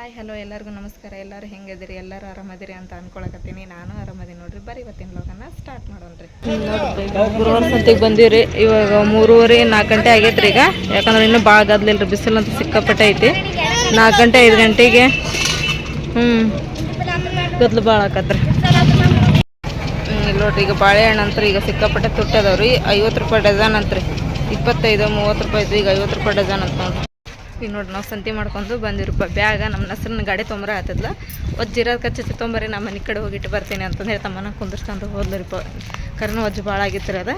Hi, hello, ಎಲ್ಲರಿಗೂ ನಮಸ್ಕಾರ. ಎಲ್ಲರೂ ಹೆಂಗಿದ್ರಿ ಎಲ್ಲರೂ ಆರಾಮದಿರಿ ಅಂತ ಅನ್ಕೊಳಕತ್ತೀನಿ. ನಾನು ಆರಾಮದೀನಿ ನೋಡ್ರಿ. ಬರೀ ಇವತ್ತಿನ ಲೋಗನ ಸ್ಟಾರ್ಟ್ ಮಾಡೋಣ್ರಿ ಗುರುವಾರ ಸಂತೆಗೆ ಬಂದಿವ್ರಿ. ಇವಾಗ ಮೂರುವರೆ, ನಾಲ್ಕು ಗಂಟೆ ಆಗೈತ್ರಿ ಈಗ. ಯಾಕಂದ್ರೆ ಇನ್ನೂ ಭಾಳ ಗದ್ಲಿಲ್ಲ ರೀ ಬಿಸಿಲು ಅಂತ ಸಿಕ್ಕಾಪಟ್ಟೆ ಐತಿ. ನಾಲ್ಕು ಗಂಟೆ, ಐದು ಗಂಟೆಗೆ. ಹ್ಞೂ ಗದ್ಲು ಭಾಳ ಆಕತ್ರಿ. ನೋಡ್ರಿ. ಈಗ ಬಾಳೆಹಣ್ಣು ಅಂತ್ರಿ ಈಗ ಸಿಕ್ಕಾಪಟ್ಟೆ ತುಟ್ಟದವ್ರಿ. ಐವತ್ತು ರೂಪಾಯಿ ಡಜನ್ ಅಂತ್ರಿ. ಇಪ್ಪತ್ತೈದು, ಮೂವತ್ತು ರೂಪಾಯಿ ಈಗ ಐವತ್ತು ರೂಪಾಯಿ ಡಜನ್ ಅಂತ ನೋಡ್ರಿ. ಈಗ ನೋಡಿ, ನಾವು ಸಂತಿ ಮಾಡ್ಕೊಂಡು ಬಂದಿರಪ್ಪ ಬ್ಯಾಗ ನಮ್ಮ ನಸ್ರನ್ನ ಗಾಡಿ ತೊಂಬರ ಆತದ್ಲ. ಒಜ್ಜು ಇರೋದು ಕಚ್ಚಿ ತೊಂಬರಿ ನಮ್ಮ ಮನೆ ಕಡೆ ಹೋಗಿಟ್ಟು ಬರ್ತೀನಿ ಅಂತಂದು ಹೇಳಿ ತಮ್ಮನ ಕುಂದಿರ್ಸ್ಕೊಂಡು ಹೋದ್ಲರಿಪ್ಪ ಕರ್ನ ಒಜ್ಜು ಭಾಳ ಆಗಿತ್ತು ಅದು.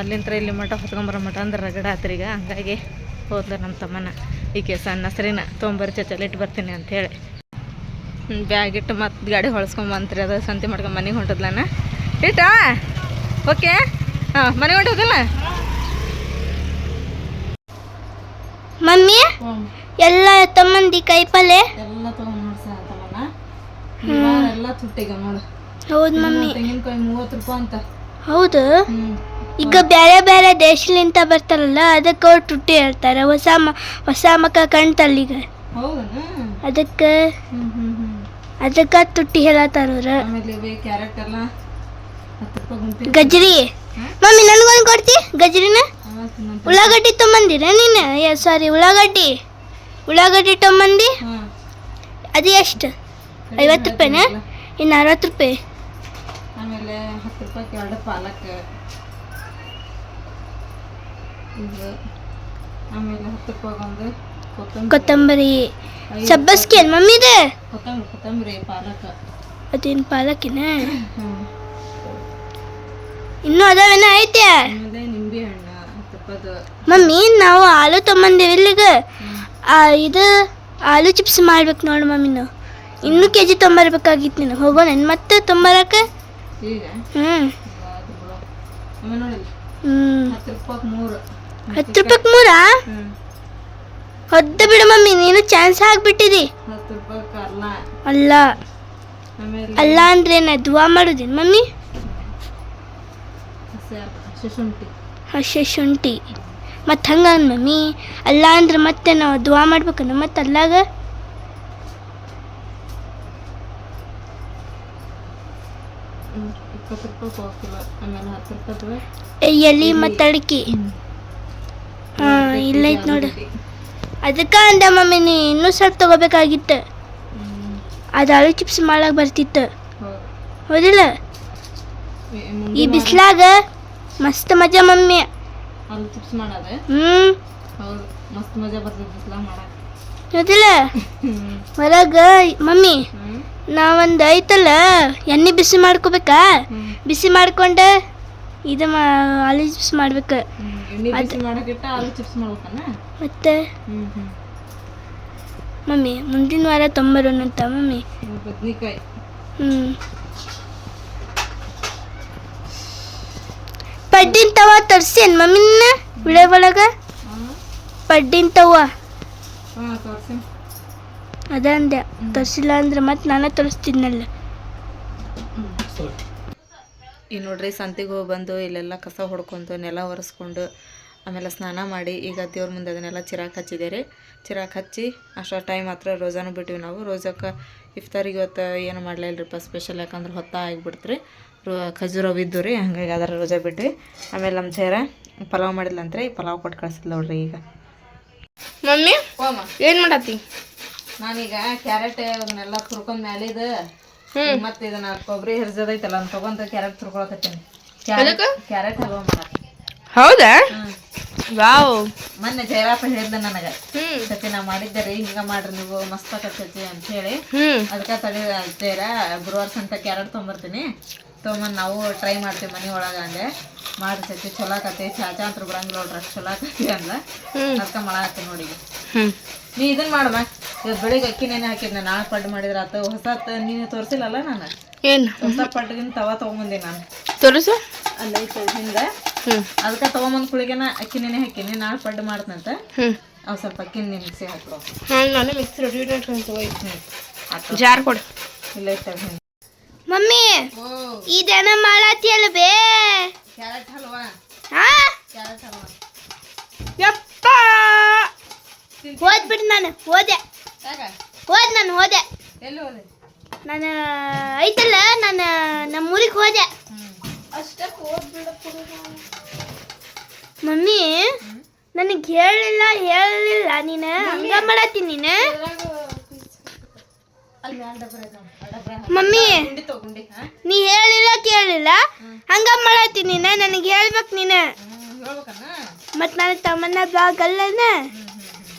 ಅಲ್ಲಿಂದ ಇಲ್ಲಿ ಮಠ ಹೊತ್ಕೊಂಬರ ಮಠ ಅಂದ್ರೆ ರಗಡ ಆತ್ರಿ ಈಗ. ಹಂಗಾಗಿ ಹೋದ್ಲ ನಮ್ಮ ತಮ್ಮನ. ಈಕೆ ಸಣ್ಣ ಹೆಸ್ರಿನ ತೊಂಬರಿ ಚಚ್ಚಲ್ಲಿ ಇಟ್ಟು ಬರ್ತೀನಿ ಅಂಥೇಳಿ ಬ್ಯಾಗ್ ಇಟ್ಟು ಮತ್ತೆ ಗಾಡಿ ಹೊಳ್ಸ್ಕೊಂಬಂತ್ರಿ ಅದು. ಸಂತಿ ಮಾಡ್ಕೊಂಡು ಮನೆಗೆ ಹೊಂಟದ್ಲನ. ಇಟ್ಟ ಓಕೆ? ಹಾಂ, ಮನೆಗೆ ಹೊಂಟೋದಿಲ್ಲ ಮಮ್ಮಿ? ಎಲ್ಲ ತಮ್ಮಂದಿ ಕೈಪಲ್ಲೆ? ಎಲ್ಲ ತೊಗೊಂಡು ಎಲ್ಲ ತುಟ್ಟಿಗೆ ನೋಡು. ಹೌದು ಮಮ್ಮಿ. ತೆಂಗಿನಕಾಯಿ ಮೂವತ್ತು ರೂಪಾಯಿ ಅಂತ. ಹೌದು? ಈಗ ಬೇರೆ ಬೇರೆ ದೇಶಲಿಂತ ಬರ್ತಾರಲ್ಲ ಅದಕ್ಕೆ ಅವ್ರು ತುಟ್ಟಿ ಹೇಳ್ತಾರೆ. ಹೊಸ ಮ ಹೊಸ ಮಕ್ಕ ಕಣ್ತಲ್ಲಿಗ ಹೌದನ ಅದಕ್ಕೆ ಅದಕ್ಕೆ ತುಟ್ಟಿ ಹೇಳತ್ತಾರ ಅವ್ರು. ಆಮೇಲೆ ಇವೆ ಕ್ಯಾರೆಟ್ ಎಲ್ಲ ಹತ್ತು ರೂಪಾಯಿ ಗುಂಪಿ. ಗಜ್ರಿ. ಮಮ್ಮಿ ನನಗೊಂದು ಕೊಡ್ತಿ? ಗಜ್ರಿನ? ಉಳ್ಳಾಗಡ್ಡಿ ತೊಂಬಂದಿರ ನೀನು? ಸಾರಿ ಉಳ್ಳಾಗಡ್ಡಿ. ಉಳ್ಳಾಗಡ್ಡಿ ತೊಂಬಂದಿ? ಅದು ಎಷ್ಟು? ಐವತ್ತು ರೂಪಾಯಿನ? ಇನ್ನು ಅರವತ್ತು ರೂಪಾಯಿ. ಆಮೇಲೆ ಹತ್ತು ರೂಪಾಯಿ ಎರಡು ಪಾಲಕ್. ಇದು ಆಮೇಲೆ ಹತ್ತು ರೂಪಾಯಿ ಒಂದು ಕೊತ್ತಂಬರಿ. ಸಬ್ಬಸ್ಗೆ ಏನು ಮಮ್ಮಿ ಇದೆ? ಕೊತ್ತಂಬರಿ ಕೊತ್ತಂಬರಿ ಪಾಲಕ್. ಅದೇನು ಪಾಲಕಿನ ಇನ್ನೂ ಅದಾವೇನ ಐತೆ? ನಿಂಬೆ ಹಣ್ಣು. ಮಮ್ಮಿ ನಾವು ಆಲೂ ತಗೊಂಬಂದೇವಿ ಇಲ್ಲಿಗ? ಇದು ಆಲೂ ಚಿಪ್ಸ್ ಮಾಡ್ಬೇಕು ನೋಡು ಮಮ್ಮಿ ನಾವು ಇನ್ನೂ ಕೆ ಜಿ ತೊಂಬರ್ಬೇಕಾಗಿತ್ತು ನೀನು ಹೋಗೋಣ ಮತ್ತೆ ತೊಂಬರಕ್ಕೆ ಹ್ಞೂ ಹತ್ತು ರೂಪಾಯಿ ಮೂರು. ಹೊದ್ದ ಬಿಡು ಮಮ್ಮಿ ನೀನು ಚಾನ್ಸ್ ಹಾಕ್ಬಿಟ್ಟಿದಿ ಅಲ್ಲ. ಅಲ್ಲ ಅಂದ್ರೆ ದುವಾ ಮಾಡೋದೇನು ಮಮ್ಮಿ? ಹಸಿ- ಶುಂಠಿ ಮತ್ತು ಹಂಗ ಮಮ್ಮಿ ಅಲ್ಲ ಅಂದ್ರೆ ಮತ್ತೆ ನಾವು ದುವಾ ಮಾಡ್ಬೇಕನ್ನ ಮತ್ತು ಅಲ್ಲಾಗ ಎಲ್ಲಿ ಮತ್ತು ಅಡಿಕೆ. ಹಾಂ ಇಲ್ಲೈತೆ ನೋಡು. ಅದಕ್ಕೆ ಅಂದ ಮಮ್ಮಿ ನೀ ಇನ್ನೂ ಸ್ವಲ್ಪ ತಗೋಬೇಕಾಗಿತ್ತು. ಅದು ಆಲೂ ಚಿಪ್ಸ್ ಮಾಡಕ್ಕೆ ಬರ್ತಿತ್ತು. ಹೌದು. ಹೌದಿಲ್ಲ? ಈ ಬಿಸ್ಲಾಗ ಮಸ್ತ್ ಮಜಾ ಮಮ್ಮಿ. ಅದು ಚಿಪ್ಸ್ ಮಾಡೋದು? ಹ್ಞೂ ಹೌದು ಮಸ್ತ್ ಮಜಾ ಬರ್ತದೆ ಬಿಸಿಲಾಗ ಮಾಡಕ್ಕೆ. ಗೊತ್ತಿಲ್ಲ ಹೊರಗ ಮಮ್ಮಿ ನಾವೊಂದು ಐತಲ್ಲ ಎಣ್ಣೆ ಬಿಸಿ ಮಾಡ್ಕೋಬೇಕಾ? ಬಿಸಿ ಮಾಡ್ಕೊಂಡು ಇದು ಮಾ ಆಲೂ ಚಿಪ್ಸ್ ಮಾಡ್ಬೇಕು. ಹ್ಞೂ ಎಣ್ಣೆ ಬಿಸಿ ಮಾಡಕ್ಕಿಟ್ಟ ಆಲೂ ಚಿಪ್ಸ್ ಮಾಡ್ಬೇಕನ್ನ ಮತ್ತೆ? ಮಮ್ಮಿ ಮುಂದಿನ ವಾರ ತೊಂಬರೋಣಂತ ಮಮ್ಮಿ. ಬದ್ನಿಕಾಯಿ. ಹ್ಞೂ ಪಡ್ಡಿನ ತವ ತರ್ಸೇನ್ ಮಮ್ಮಿನ? ವಿಡಿಯೋ ಒಳಗ? ಪಡ್ಡಿನ್ ತವ? ಹಾಂ ತೋರಿಸಿ. ಅದ ಅಂದೆ. ತರ್ಸಿಲ್ಲ ಅಂದ್ರೆ ಮತ್ತೆ ನಾನೇ ತರಿಸ್ತೀನಲ್ಲ. ಈ ನೋಡ್ರಿ ಸಂತಿಗೆ ಹೋಗಿ ಬಂದು ಇಲ್ಲೆಲ್ಲ ಕಸ ಹೊಡ್ಕೊಂಡು ನೆಲ ಒರೆಸ್ಕೊಂಡು ಆಮೇಲೆ ಸ್ನಾನ ಮಾಡಿ ಈಗ ದೇವ್ರ ಮುಂದೆ ಅದನ್ನೆಲ್ಲ ಚಿರಾಕ್ ಹಚ್ಚಿದೆ ರೀ. ಚಿರಾಕ್ ಹಚ್ಚಿ ಅಷ್ಟು ಟೈಮ್ ಮಾತ್ರ ರೋಜಾನು ಬಿಟ್ಟಿವಿ ನಾವು. ರೋಜಕ್ಕೆ ಇಫ್ತಾರಿಗೆ ಇವತ್ತು ಏನು ಮಾಡಲಿಲ್ಲರಿಪ್ಪ ಸ್ಪೆಷಲ್ ಯಾಕಂದ್ರೆ ಹೊತ್ತ ಆಗಿಬಿಡ್ತು ರೋ ಖಜೂರ ಬಿದ್ದು ರೀ ಹಂಗಾಗಿ ಅದರ ರೋಜಾ ಬಿಟ್ಟು ಆಮೇಲೆ ನಮ್ಮ ಸೇರ ಪಲಾವ್ ಮಾಡಿದ್ಲಂತ್ರಿ ಪಲಾವ್ ಕೊಟ್ಟು ಕಳಿಸಿದ್ ನೋಡ್ರಿ ಈಗ. ಮಮ್ಮಿ ಏನು ಮಾಡತ್ತಿ? ನಾನೀಗ ಕ್ಯಾರೆಟ್ ಅದನ್ನೆಲ್ಲ ತುರ್ಕೊಂಡ್ ಮ್ಯಾಲಿದ ಮತ್ತೆ ಇದನ್ನ ಕೊಬ್ಬರಿ ಹೆರ್ಜದೈತಲ್ಲ ಅದನ್ನ ತಗೊಂತ ಕ್ಯಾರೆಟ್ ತುರ್ಕೊಳಕತ್ತೀನಿ. ಕ್ಯಾರೆಟ್ ಹಲ್ವಾ ಮಾಡಕ್ಕೆ ಹೌದಾ? ವಾವ್. ಮೊನ್ನೆ ಜಯರಾಪ ಹೇಳಿದ್ದ ನನಗ. ಸತಿ ನಾ ಮಾಡಿದ್ದೆ ರೀ ಹಿಂಗ ಮಾಡ್ರಿ ನೀವು ಮಸ್ತ್ ಆಕತ್ತೈತಿ ಅಂತ ಹೇಳಿ ಅದಕ್ಕ ತಡಿ ಅಂತೇರ ಗುರುವಾರ ಸಂತ ಕ್ಯಾರೆಟ್ ತೊಗೊಂಬರ್ತೀನಿ. ತೊಗೊಂಬಂದು ನಾವು ಟ್ರೈ ಮಾಡ್ತೀವಿ ಮನೆ ಒಳಗೆ ಅಂದೆ. ಮಾಡಿ ಸತಿ ಚಲೋ ಆಕತಿ ಚಾಚಾ ಅಂತ ಬರಂಗಿಲ್ಲ ನೋಡ್ರಿ ಅಷ್ಟು ಚಲೋ ಆಕತಿ ಅಂದ. ಅದಕ್ಕೆ ಮಾಡಾಕತ್ತೀನಿ ನೋಡಿ ನೀ ಇದನ್ನ ಮಾಡಮ್ಮ ಇವತ್ತು ಬೆಳಿಗ್ಗೆ ಅಕ್ಕಿ ನೆನೆ ಹಾಕಿದ್ನ ನಾಳೆ ಪಡ್ಡು ಮಾಡಿದ್ರೆ ಆತ. ಹೊಸ ನೀನು ತೋರಿಸಿಲ್ಲಲ್ಲ ನಾನು? ಏನು? ಹೊಸ ಪಡ್ಡಿನ ತವ ತೊಗೊಂಬಂದೆ ನಾನು. ತೋರಿಸು. ಅಲ್ಲಿ ಹಿಂದೆ. ಹ್ಞೂ ಅದಕ್ಕೆ ತೊಗೊಂಬಂದು ಕುಳಿಗೆನ ಅಕ್ಕಿ ನೆನೆ ಹಾಕಿನಿ. ನಾಳೆ ಪಡ್ಡು ಮಾಡ್ತಂತ ಹ್ಞೂ ಅವು ಸ್ವಲ್ಪ ಅಕ್ಕಿ ನೀನು ಮಿಕ್ಸಿ ನಾನು ಮಿಕ್ಸಿ ಜಾರ್ ಕೊಡು. ಇಲ್ಲ ಹಿಂದೆ. ಮಮ್ಮಿ ಇದೆನ ಮಾಡತ್ತಿಯಲ್ಲ ಬೇ. ಕ್ಯಾರೆಟ್ ಹಲ್ವಾ? ಹಾ? ಕ್ಯಾರೆಟ್ ಹಲ್ವಾ? ಯಪ್ಪ. ಓದ್ಬಿಟ್ಟು ನಾನು ಓದೆ ಓದ್ ಹೋದ್ ನಾನು ಎಲ್ಲಿ ಹೋದೆ? ನಾನು ಐತಲ್ಲ ನಾನು ನಮ್ಮ ಊರಿಗೆ ಹೋದೆ ಮಮ್ಮಿ ನನಗೆ ಹೇಳಿಲ್ಲ ಹೇಳಿಲ್ಲ ನೀನು. ಹಂಗ ಮಾಡತ್ತೀನಿ ನೀನು? ಮಮ್ಮಿ ನೀ ಹೇಳಿಲ್ಲ ಕೇಳಿಲ್ಲ. ಹಂಗ ಮಾಡತ್ತೀನಿ ನೀನು ನನಗೆ ಹೇಳ್ಬೇಕು ನೀನು. ಮತ್ ಮತ್ತು ನಾನು ತಮ್ಮನ್ನ ಬ್ಲಾಗ್ ಅಲ್ಲನ?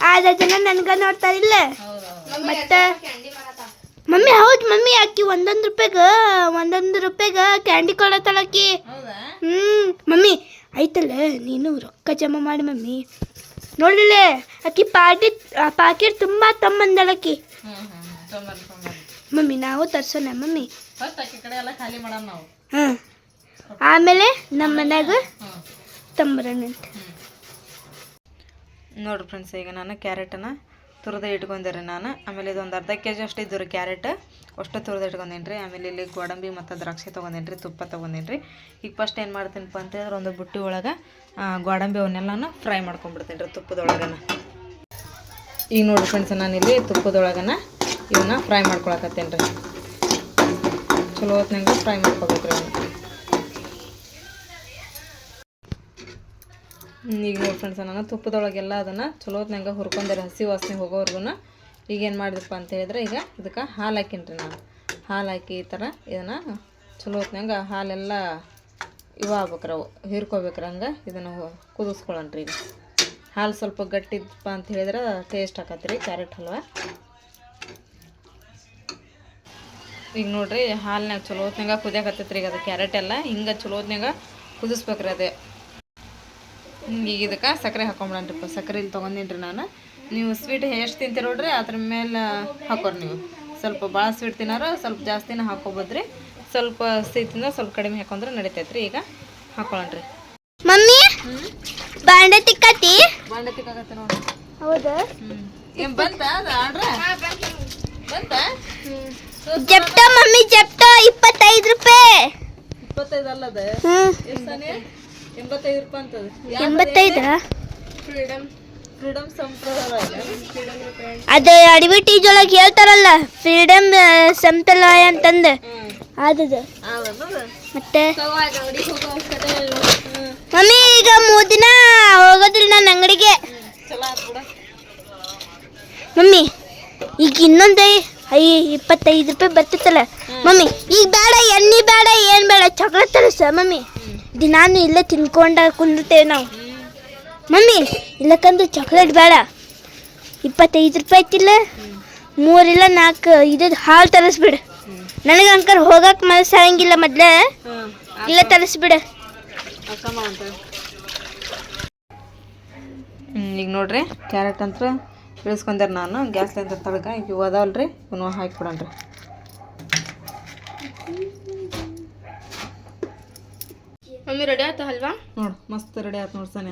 ಆದ ಜನ ನನ್ಗ ನೋಡ್ತಾ ಇಲ್ಲ. ಮತ್ತ ಮಮ್ಮಿ ಹೌದು ಮಮ್ಮಿ ಅಕ್ಕಿ ಒಂದೊಂದು ರೂಪಾಯಿಗ ಒಂದೊಂದು ರೂಪಾಯಿಗ ಕ್ಯಾಂಡಿ ಕೊಡತ್ತಾಳ ಹೌದಾ? ಹ್ಮ್. ಮಮ್ಮಿ ಐತಲ್ಲ ನೀನು ರೊಕ್ಕ ಜಮಾ ಮಾಡಿ ಮಮ್ಮಿ. ನೋಡಿಲ್ಲ ಅಕ್ಕಿ ಪಾಟಿ ಪಾಕೆಟ್ ತುಂಬಾ ತಮ್ಮಂದಳಕಿ ಮಮ್ಮಿ ನಾವು ತರ್ಸೋಣ ಮಮ್ಮಿ. ಫಸ್ಟ್ ಆಕಿ ಕಡೆ ಎಲ್ಲ ಖಾಲಿ ಮಾಡೋಣ ನಾವು. ಹಾಂ. ಆಮೇಲೆ ನಮ್ಮ ಮನ್ಯಾಗ ನೋಡಿ ನೋಡ್ರಿ ಫ್ರೆಂಡ್ಸ್ ಈಗ ನಾನು ಕ್ಯಾರೆಟನ್ನು ತುರಿದು ಇಟ್ಕೊಂಡಿರಿ ನಾನು. ಆಮೇಲೆ ಇದೊಂದು ಅರ್ಧ ಕೆ ಜಿ ಅಷ್ಟು ಇದ್ದು ರೀ ಕ್ಯಾರೆಟ್. ಅಷ್ಟು ತುರಿದು ಇಟ್ಕೊಂಡೇನಿ ರೀ ಆಮೇಲೆ ಇಲ್ಲಿ ಗೋಡಂಬಿ ಮತ್ತು ದ್ರಾಕ್ಷಿ ತೊಗೊಂಡೇನಿ ರೀ ತುಪ್ಪ ತೊಗೊಂಡೇನಿ ರೀ ಈಗ ಫಸ್ಟ್ ಏನು ಮಾಡ್ತೀನಪ್ಪ ಅಂತಂದ್ರೆ ಹೇಳಿದ್ರೆ ಒಂದು ಬುಟ್ಟಿ ಒಳಗೆ ಗೋಡಂಬಿ ಅವನ್ನೆಲ್ಲನೂ ಫ್ರೈ ಮಾಡ್ಕೊಂಡ್ಬಿಡ್ತೀನಿ ರೀ ತುಪ್ಪದೊಳಗನ. ಈಗ ನೋಡಿ ಫ್ರೆಂಡ್ಸ್ ನಾನಿಲ್ಲಿ ತುಪ್ಪದೊಳಗನ ಇವನ್ನ ಫ್ರೈ ಮಾಡ್ಕೊಳಕತ್ತೇನೆ ರೀ. ಚಲೋ ಹೊತ್ನಂಗೆ ಫ್ರೈ ಮಾಡ್ಕೋಬೇಕು ರೀ ಈಗ ನೋಡಿ ಫ್ರೆಂಡ್ಸ್ ನಾನು ತುಪ್ಪದೊಳಗೆಲ್ಲ ಅದನ್ನು ಚಲೋ ಹೊತ್ನಾಗ ಹುರ್ಕೊಂಡ್ರೆ ಹಸಿ ವಾಸನೆ ಹೋಗೋವರೆಗೂ ಈಗ ಏನು ಮಾಡಿದಪ್ಪ ಅಂತ ಹೇಳಿದ್ರೆ ಈಗ ಇದಕ್ಕೆ ಹಾಲು ಹಾಕೀನಿ ರೀ ನಾನು. ಹಾಲು ಹಾಕಿ ಈ ಥರ ಇದನ್ನು ಚಲೋ ಹೊತ್ನಂಗೆ ಹಾಲೆಲ್ಲ ಇವು ಆಗ್ಬೇಕ್ರಿ ಅವು ಹೀರ್ಕೋಬೇಕ್ರಿ ಹಂಗೆ ಇದನ್ನು ಕುದಿಸ್ಕೊಳ್ಳೋಣ ರೀ ಈಗ. ಹಾಲು ಸ್ವಲ್ಪ ಗಟ್ಟಿದಪ್ಪ ಅಂತ ಹೇಳಿದ್ರೆ ಟೇಸ್ಟ್ ಆಕತ್ರಿ ಕ್ಯಾರೆಟ್ ಹಲ್ವ. ಈಗ ನೋಡ್ರಿ ಹಾಲಿನಾಗ ಚಲೋ ಹೊತ್ನಾಗ ಕುದಿಯಾಕತ್ತೈತ್ರಿ ಈಗ ಅದು ಕ್ಯಾರೆಟ್ ಎಲ್ಲ. ಹಿಂಗೆ ಚಲೋ ಹೊತ್ನಾಗ ಕುದಿಸ್ಬೇಕ್ರಿ ಅದೇ. ಹಿಂಗೆ ಈಗ ಇದಕ್ಕೆ ಸಕ್ಕರೆ ಹಾಕೊಂಬಿಡಣ್ರಿಪ್ಪ ಸಕ್ಕರೆ ಇಲ್ಲಿ ತೊಗೊಂಡಿನ್ರಿ ನಾನು. ನೀವು ಸ್ವೀಟ್ ಎಷ್ಟು ತಿಂತೀರಿ ನೋಡ್ರಿ ಅದ್ರ ಮೇಲೆ ಹಾಕೋರಿ ನೀವು. ಸ್ವಲ್ಪ ಭಾಳ ಸ್ವೀಟ್ ತಿನ್ನಾರ ಸ್ವಲ್ಪ ಜಾಸ್ತಿನೇ ಹಾಕೋಬೋದ್ರಿ. ಸ್ವಲ್ಪ ಸಿಹಿ ತಿನ್ನೋ ಸ್ವಲ್ಪ ಕಡಿಮೆ ಹಾಕೊಂಡ್ರೆ ನಡಿತೈತ್ರಿ ಈಗ. ಹಾಕೊಳ್ಳೋಣ್ರಿ ಮಮ್ಮಿ ಬಾಂಡೆ ತಿಕ್ಕತಿ? ಬಾಂಡೆ ತಿಕ್ಕಾಗತ್ತೆ ನೋಡಿ ಹೌದಾ? ಏನು ಬಂತ ಅದು ಆರ್ಡ್ರ? ಬಂತ? ಜಪ್ಟ ಮಮ್ಮಿ ಜಪ್ಟಾ ಇಪ್ಪತ್ತೈದು ರೂಪಾಯಿ. ಇಪ್ಪತ್ತೈದು ಅಲ್ಲದ? ಎಂಬತ್ತೈದು ರೂಪಾಯಿ ಅಂತದ ಎಂಬತ್ತೈದ? ಫ್ರೀಡಮ್ ಫ್ರೀಡಮ್ ಸಂಪ್ರದಾಯ. ಅದೇ ಅಡ್ವರ್ಟೈಸ್ ಒಳಗೆ ಹೇಳ್ತಾರಲ್ಲ ಫ್ರೀಡಮ್ ಸಂಪ್ರದಾಯ ಅಂತಂದು. ಆದದ ಮತ್ತೆ? ಮಮ್ಮಿ ಈಗ ಮೂರು ದಿನ ಹೋಗೋದ್ರಿ ನನ್ನ ಅಂಗಡಿಗೆ. ಮಮ್ಮಿ ಈಗ ಇನ್ನೊಂದು ಐ ಇಪ್ಪತ್ತೈದು ರೂಪಾಯಿ ಬರ್ತಿತ್ತಲ್ಲ. ಮಮ್ಮಿ, ಈಗ ಬೇಡ, ಎಣ್ಣೆ ಬೇಡ, ಏನು ಬೇಡ ಚಾಕ್ಲೇಟ್ ತರಿಸ, ಮಮ್ಮಿ. ದಿನಾನು ಇಲ್ಲೇ ತಿನ್ಕೊಂಡ ಕುಂದಿರ್ತೇವೆ ನಾವು. ಮಮ್ಮಿ ಇಲ್ಲಕ್ಕಂದ್ರೆ ಚಾಕ್ಲೇಟ್ ಬೇಡ. ಇಪ್ಪತ್ತೈದು ರೂಪಾಯಿ ಐತಿಲ್ಲ. ಮೂರಿಲ್ಲ ನಾಲ್ಕು ಇದು ಹಾಲು ತರಿಸ್ಬಿಡು. ನನಗೆ ಅಂಕರ್ ಹೋಗಕ್ಕೆ ಮನಸ್ಸು ಆಗಂಗಿಲ್ಲ ಮೊದ್ಲೇ. ಇಲ್ಲ, ತರಿಸ್ಬಿಡು. ಈಗ ನೋಡ್ರಿ, ಕ್ಯಾರೆಟ್ ಅಂತ ಇಳಿಸ್ಕೊಂಡ್ರೆ ನಾನು. ಗ್ಯಾಸ್ಲಿಂದ ತಳಗ. ಇವು ಅದಾವಲ್ರಿ. ಇವನು ಹಾಕಿಬಿಡಣ್ರಿ ಮಮ್ಮಿ ರೆಡಿ ಆಯ್ತು ಹಲ್ವಾ? ನೋಡು ಮಸ್ತ್ ರೆಡಿ ಆಯ್ತು ನೋಡ್ಸಾನೆ